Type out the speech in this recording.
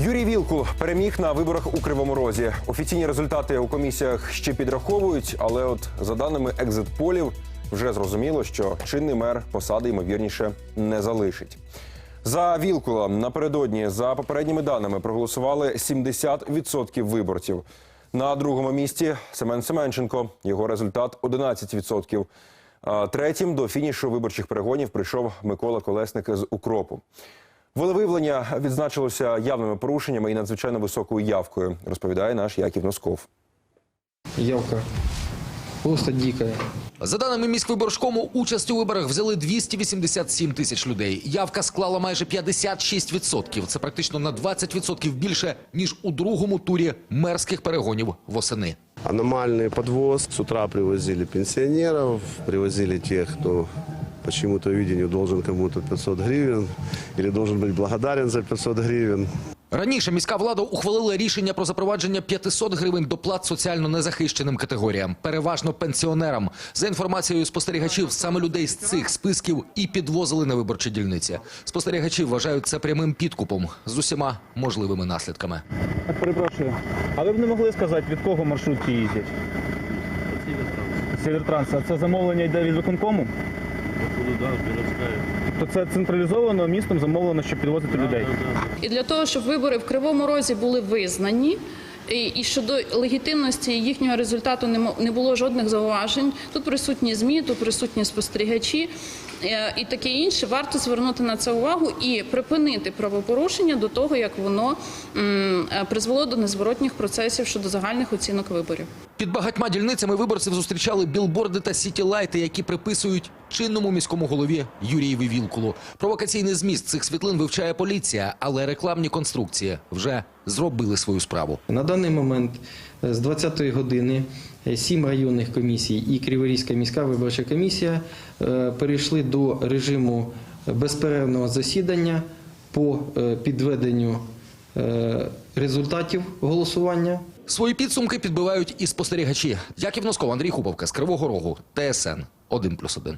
Юрій Вілкул переміг на виборах у Кривому Розі. Офіційні результати у комісіях ще підраховують, але от за даними екзит-полів, вже зрозуміло, що чинний мер посади ймовірніше не залишить. За Вілкула напередодні, за попередніми даними, проголосували 70% виборців. На другому місці Семен Семенченко. Його результат 11%. Третім до фінішу виборчих перегонів прийшов Микола Колесник з Укропу. Волевиявлення відзначилося явними порушеннями і надзвичайно високою явкою, розповідає наш Яків Носков. Явка просто дикая. За даними міськвиборшкому, участь у виборах взяли 287 тисяч людей. Явка склала майже 56%. Це практично на 20% більше, ніж у другому турі мерських перегонів восени. Аномальный подвоз. С утра привозили пенсионеров, привозили тех, кто по чьему-то видению должен кому-то 500 гривен или должен быть благодарен за 500 гривен. Раніше міська влада ухвалила рішення про запровадження 500 гривень доплат соціально незахищеним категоріям, переважно пенсіонерам. За інформацією спостерігачів, саме людей з цих списків і підвозили на виборчі дільниці. Спостерігачі вважають це прямим підкупом з усіма можливими наслідками. Перепрошую. А ви б не могли сказати, від кого маршрутки їздять? Сівертранс. А це замовлення йде від виконкому? То це централізовано містом замовлено, щоб підвозити людей. І для того, щоб вибори в Кривому Розі були визнані. І і щодо легітимності їхнього результату не мо- не було жодних зауважень. Тут присутні змі, тут присутні спостерігачі е, і таке інше. Варто звернути на це увагу і припинити правопорушення до того, як воно е, призвело до незворотніх процесів щодо загальних оцінок виборів. Під багатьма дільницями виборців зустрічали білборди та сітілайти, які приписують чинному міському голові Юрієві Вілкулу. Провокаційний зміст цих світлин вивчає поліція, але рекламні конструкції вже зробили свою справу. На даний момент е, з 20-ї години е, сім районних комісій і Криворізька міська виборча комісія е, перейшли до режиму безперервного засідання по підведенню результатів голосування. Свої підсумки підбивають і спостерігачі. Яків Носков, Андрій Хуповка з Кривого Рогу, ТСН 1+,1.